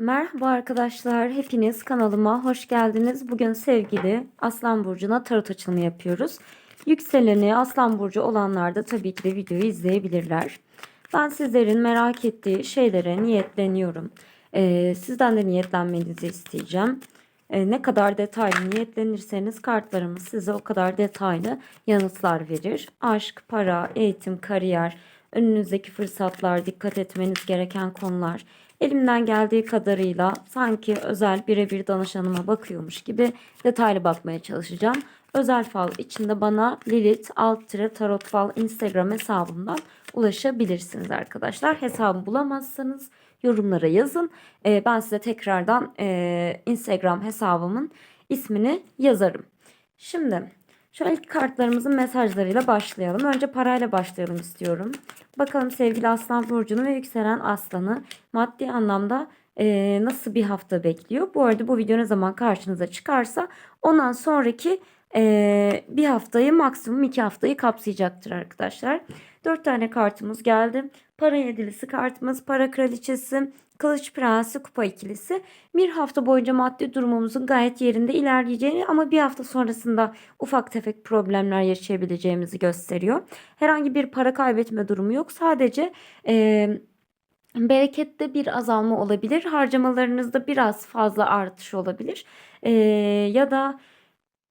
Merhaba arkadaşlar, hepiniz kanalıma hoş geldiniz. Bugün sevgili Aslan Burcu'na tarot açılımı yapıyoruz. Yükseleni Aslan Burcu olanlar da tabii ki de videoyu izleyebilirler. Ben sizlerin merak ettiği şeylere niyetleniyorum. Ee, sizden de niyetlenmenizi isteyeceğim. Ee, ne kadar detaylı niyetlenirseniz kartlarımız size o kadar detaylı yanıtlar verir. Aşk, para, eğitim, kariyer, önünüzdeki fırsatlar, dikkat etmeniz gereken konular. Elimden geldiği kadarıyla sanki özel birebir danışanıma bakıyormuş gibi detaylı bakmaya çalışacağım. Özel fal içinde bana Lilith alt tarot fal Instagram hesabımdan ulaşabilirsiniz arkadaşlar. Hesabı bulamazsanız yorumlara yazın. Ee, ben size tekrardan e, Instagram hesabımın ismini yazarım. Şimdi şu ilk kartlarımızın mesajlarıyla başlayalım. Önce parayla başlayalım istiyorum. Bakalım sevgili Aslan Burcu'nu ve yükselen Aslan'ı maddi anlamda e, nasıl bir hafta bekliyor? Bu arada bu video ne zaman karşınıza çıkarsa ondan sonraki e, bir haftayı maksimum iki haftayı kapsayacaktır arkadaşlar. Dört tane kartımız geldi. Para yedilisi kartımız, para kraliçesi, kılıç prensi, kupa ikilisi. Bir hafta boyunca maddi durumumuzun gayet yerinde ilerleyeceğini ama bir hafta sonrasında ufak tefek problemler yaşayabileceğimizi gösteriyor. Herhangi bir para kaybetme durumu yok. Sadece e, berekette bir azalma olabilir. Harcamalarınızda biraz fazla artış olabilir. E, ya da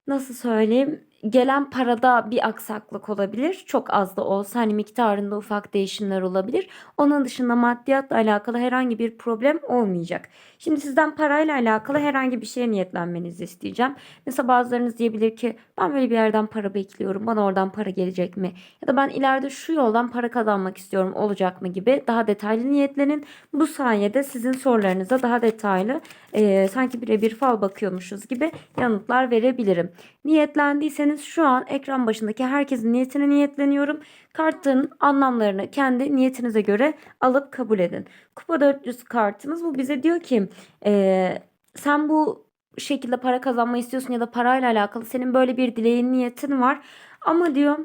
nasıl söyleyeyim gelen parada bir aksaklık olabilir. Çok az da olsa hani miktarında ufak değişimler olabilir. Onun dışında maddiyatla alakalı herhangi bir problem olmayacak. Şimdi sizden parayla alakalı herhangi bir şeye niyetlenmenizi isteyeceğim. Mesela bazılarınız diyebilir ki ben böyle bir yerden para bekliyorum. Bana oradan para gelecek mi? Ya da ben ileride şu yoldan para kazanmak istiyorum. Olacak mı gibi daha detaylı niyetlenin. Bu sayede sizin sorularınıza daha detaylı e, sanki birebir fal bakıyormuşuz gibi yanıtlar verebilirim. Niyetlendiyseniz şu an ekran başındaki herkesin niyetine niyetleniyorum. Kartın anlamlarını kendi niyetinize göre alıp kabul edin. Kupa 400 kartımız bu bize diyor ki e, sen bu şekilde para kazanmayı istiyorsun ya da parayla alakalı senin böyle bir dileğin niyetin var. Ama diyor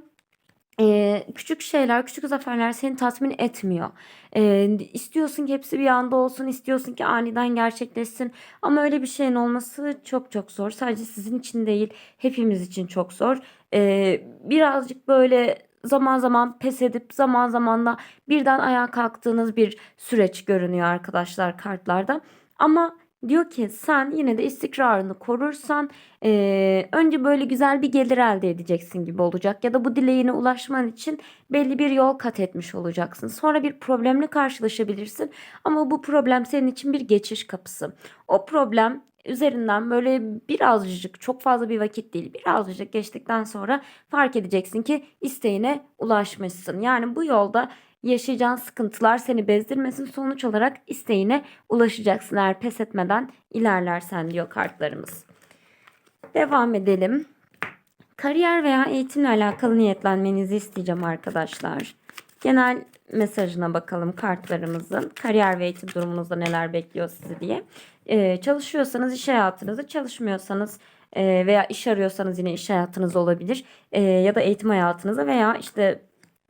ee, küçük şeyler, küçük zaferler seni tatmin etmiyor. Ee, istiyorsun ki hepsi bir anda olsun, istiyorsun ki aniden gerçekleşsin. Ama öyle bir şeyin olması çok çok zor. Sadece sizin için değil, hepimiz için çok zor. Ee, birazcık böyle zaman zaman pes edip zaman zaman da birden ayağa kalktığınız bir süreç görünüyor arkadaşlar kartlarda. Ama Diyor ki sen yine de istikrarını korursan e, önce böyle güzel bir gelir elde edeceksin gibi olacak. Ya da bu dileğine ulaşman için belli bir yol kat etmiş olacaksın. Sonra bir problemle karşılaşabilirsin. Ama bu problem senin için bir geçiş kapısı. O problem üzerinden böyle birazcık çok fazla bir vakit değil birazcık geçtikten sonra fark edeceksin ki isteğine ulaşmışsın. Yani bu yolda yaşayacağın sıkıntılar seni bezdirmesin. Sonuç olarak isteğine ulaşacaksın eğer pes etmeden ilerlersen diyor kartlarımız. Devam edelim. Kariyer veya eğitimle alakalı niyetlenmenizi isteyeceğim arkadaşlar. Genel mesajına bakalım kartlarımızın. Kariyer ve eğitim durumunuzda neler bekliyor sizi diye. Ee, çalışıyorsanız iş hayatınızı, çalışmıyorsanız e, veya iş arıyorsanız yine iş hayatınız olabilir. E, ya da eğitim hayatınıza veya işte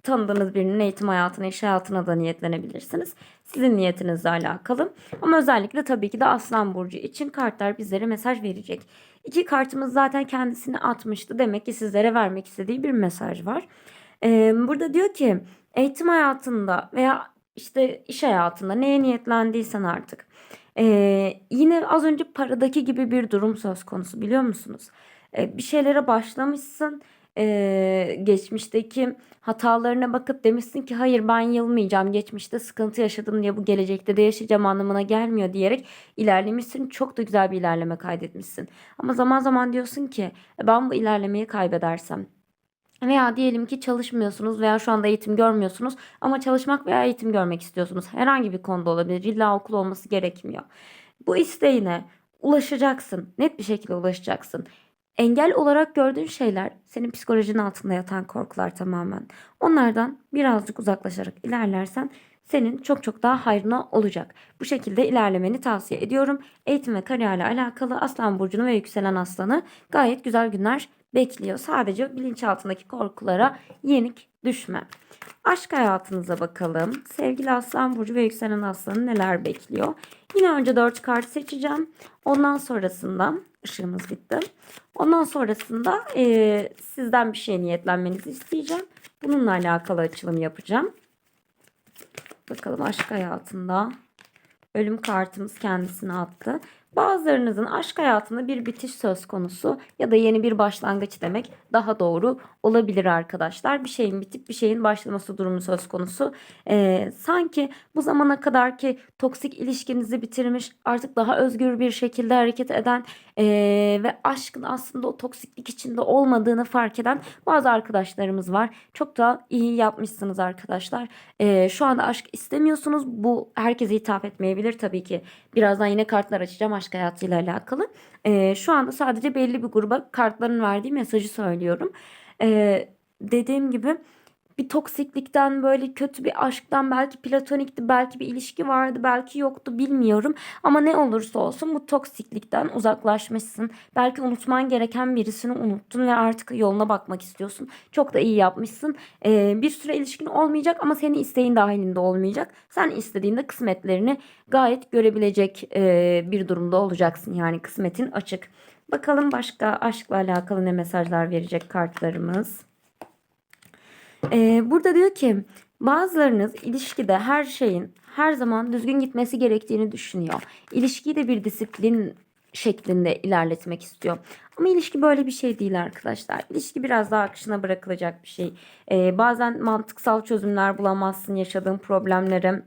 tanıdığınız birinin eğitim hayatına, iş hayatına da niyetlenebilirsiniz. Sizin niyetinizle alakalı. Ama özellikle tabii ki de Aslan Burcu için kartlar bizlere mesaj verecek. İki kartımız zaten kendisini atmıştı. Demek ki sizlere vermek istediği bir mesaj var. Ee, burada diyor ki eğitim hayatında veya işte iş hayatında neye niyetlendiysen artık. Ee, yine az önce paradaki gibi bir durum söz konusu biliyor musunuz? Ee, bir şeylere başlamışsın e, geçmişteki hatalarına bakıp demişsin ki hayır ben yılmayacağım geçmişte sıkıntı yaşadım diye bu gelecekte de yaşayacağım anlamına gelmiyor diyerek ilerlemişsin çok da güzel bir ilerleme kaydetmişsin ama zaman zaman diyorsun ki "E, ben bu ilerlemeyi kaybedersem veya diyelim ki çalışmıyorsunuz veya şu anda eğitim görmüyorsunuz ama çalışmak veya eğitim görmek istiyorsunuz. Herhangi bir konuda olabilir. İlla okul olması gerekmiyor. Bu isteğine ulaşacaksın. Net bir şekilde ulaşacaksın. Engel olarak gördüğün şeyler senin psikolojinin altında yatan korkular tamamen. Onlardan birazcık uzaklaşarak ilerlersen senin çok çok daha hayrına olacak. Bu şekilde ilerlemeni tavsiye ediyorum. Eğitim ve kariyerle alakalı Aslan Burcu'nu ve yükselen aslanı gayet güzel günler bekliyor. Sadece bilinçaltındaki korkulara yenik düşme. Aşk hayatınıza bakalım. Sevgili Aslan Burcu ve Yükselen Aslan'ı neler bekliyor? Yine önce 4 kart seçeceğim. Ondan sonrasında ışığımız bitti. Ondan sonrasında e, sizden bir şey niyetlenmenizi isteyeceğim. Bununla alakalı açılım yapacağım. Bakalım aşk hayatında ölüm kartımız kendisine attı. Bazılarınızın aşk hayatında bir bitiş söz konusu ya da yeni bir başlangıç demek daha doğru olabilir arkadaşlar. Bir şeyin bitip bir şeyin başlaması durumu söz konusu. Ee, sanki bu zamana kadar ki toksik ilişkinizi bitirmiş artık daha özgür bir şekilde hareket eden ee, ve aşkın aslında o toksiklik içinde olmadığını fark eden bazı arkadaşlarımız var. Çok da iyi yapmışsınız arkadaşlar. Ee, şu anda aşk istemiyorsunuz. Bu herkese hitap etmeyebilir tabii ki. Birazdan yine kartlar açacağım aşk hayatıyla alakalı. Ee, şu anda sadece belli bir gruba kartların verdiği mesajı söylüyorum. Ee, dediğim gibi bir toksiklikten böyle kötü bir aşktan belki platonikti belki bir ilişki vardı belki yoktu bilmiyorum. Ama ne olursa olsun bu toksiklikten uzaklaşmışsın. Belki unutman gereken birisini unuttun ve artık yoluna bakmak istiyorsun. Çok da iyi yapmışsın. Ee, bir süre ilişkin olmayacak ama senin isteğin dahilinde olmayacak. Sen istediğinde kısmetlerini gayet görebilecek e, bir durumda olacaksın. Yani kısmetin açık. Bakalım başka aşkla alakalı ne mesajlar verecek kartlarımız. Ee, burada diyor ki bazılarınız ilişkide her şeyin her zaman düzgün gitmesi gerektiğini düşünüyor. İlişkiyi de bir disiplin şeklinde ilerletmek istiyor. Ama ilişki böyle bir şey değil arkadaşlar. İlişki biraz daha akışına bırakılacak bir şey. Ee, bazen mantıksal çözümler bulamazsın yaşadığın problemlere.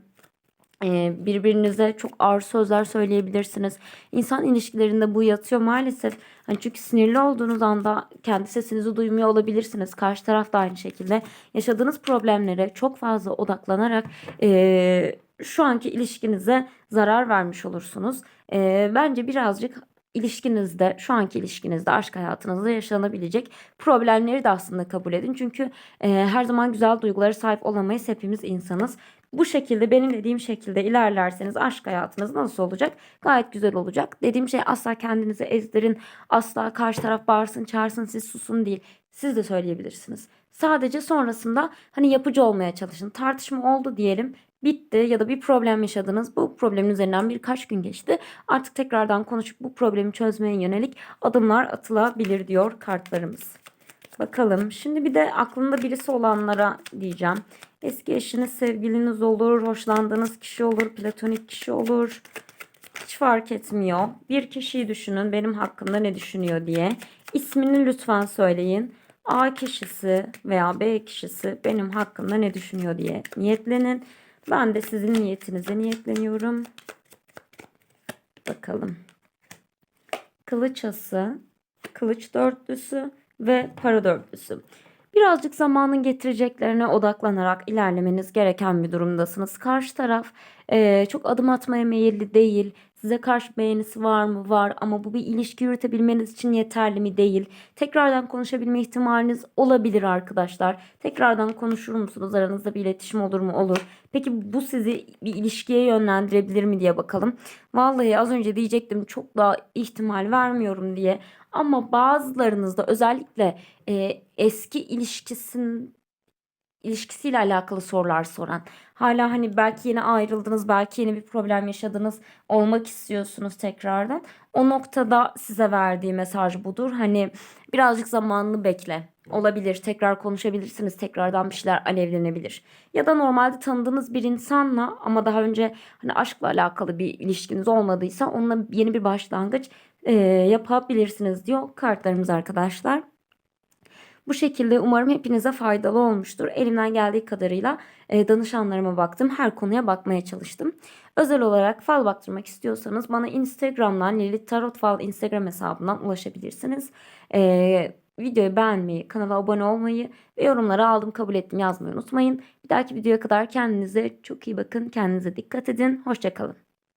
Birbirinize çok ağır sözler söyleyebilirsiniz. İnsan ilişkilerinde bu yatıyor maalesef. Hani çünkü sinirli olduğunuz anda kendi sesinizi duymuyor olabilirsiniz. Karşı taraf da aynı şekilde. Yaşadığınız problemlere çok fazla odaklanarak e, şu anki ilişkinize zarar vermiş olursunuz. E, bence birazcık ilişkinizde, şu anki ilişkinizde, aşk hayatınızda yaşanabilecek problemleri de aslında kabul edin. Çünkü e, her zaman güzel duygulara sahip olamayız. Hepimiz insanız. Bu şekilde benim dediğim şekilde ilerlerseniz aşk hayatınız nasıl olacak? Gayet güzel olacak. Dediğim şey asla kendinizi ezdirin. Asla karşı taraf bağırsın, çağırsın, siz susun değil. Siz de söyleyebilirsiniz. Sadece sonrasında hani yapıcı olmaya çalışın. Tartışma oldu diyelim bitti ya da bir problem yaşadınız. Bu problemin üzerinden birkaç gün geçti. Artık tekrardan konuşup bu problemi çözmeye yönelik adımlar atılabilir diyor kartlarımız. Bakalım. Şimdi bir de aklında birisi olanlara diyeceğim. Eski eşiniz, sevgiliniz olur, hoşlandığınız kişi olur, platonik kişi olur. Hiç fark etmiyor. Bir kişiyi düşünün benim hakkımda ne düşünüyor diye. İsmini lütfen söyleyin. A kişisi veya B kişisi benim hakkımda ne düşünüyor diye niyetlenin. Ben de sizin niyetinize niyetleniyorum. Bakalım. Kılıç ası, kılıç dörtlüsü ve para dörtlüsü. Birazcık zamanın getireceklerine odaklanarak ilerlemeniz gereken bir durumdasınız. Karşı taraf e, çok adım atmaya meyilli değil. Size karşı beğenisi var mı? Var ama bu bir ilişki yürütebilmeniz için yeterli mi? Değil. Tekrardan konuşabilme ihtimaliniz olabilir arkadaşlar. Tekrardan konuşur musunuz? Aranızda bir iletişim olur mu? Olur. Peki bu sizi bir ilişkiye yönlendirebilir mi diye bakalım. Vallahi az önce diyecektim çok daha ihtimal vermiyorum diye. Ama bazılarınızda özellikle e, eski ilişkisin ilişkisiyle alakalı sorular soran. Hala hani belki yeni ayrıldınız, belki yeni bir problem yaşadınız, olmak istiyorsunuz tekrardan. O noktada size verdiği mesaj budur. Hani birazcık zamanını bekle. Olabilir, tekrar konuşabilirsiniz, tekrardan bir şeyler alevlenebilir. Ya da normalde tanıdığınız bir insanla ama daha önce hani aşkla alakalı bir ilişkiniz olmadıysa onunla yeni bir başlangıç e, yapabilirsiniz diyor kartlarımız arkadaşlar. Bu şekilde umarım hepinize faydalı olmuştur. Elimden geldiği kadarıyla e, danışanlarıma baktım. Her konuya bakmaya çalıştım. Özel olarak fal baktırmak istiyorsanız bana Instagram'dan Lilith Tarot Fal Instagram hesabından ulaşabilirsiniz. E, videoyu beğenmeyi, kanala abone olmayı ve yorumlara aldım kabul ettim yazmayı unutmayın. Bir dahaki videoya kadar kendinize çok iyi bakın. Kendinize dikkat edin. Hoşçakalın.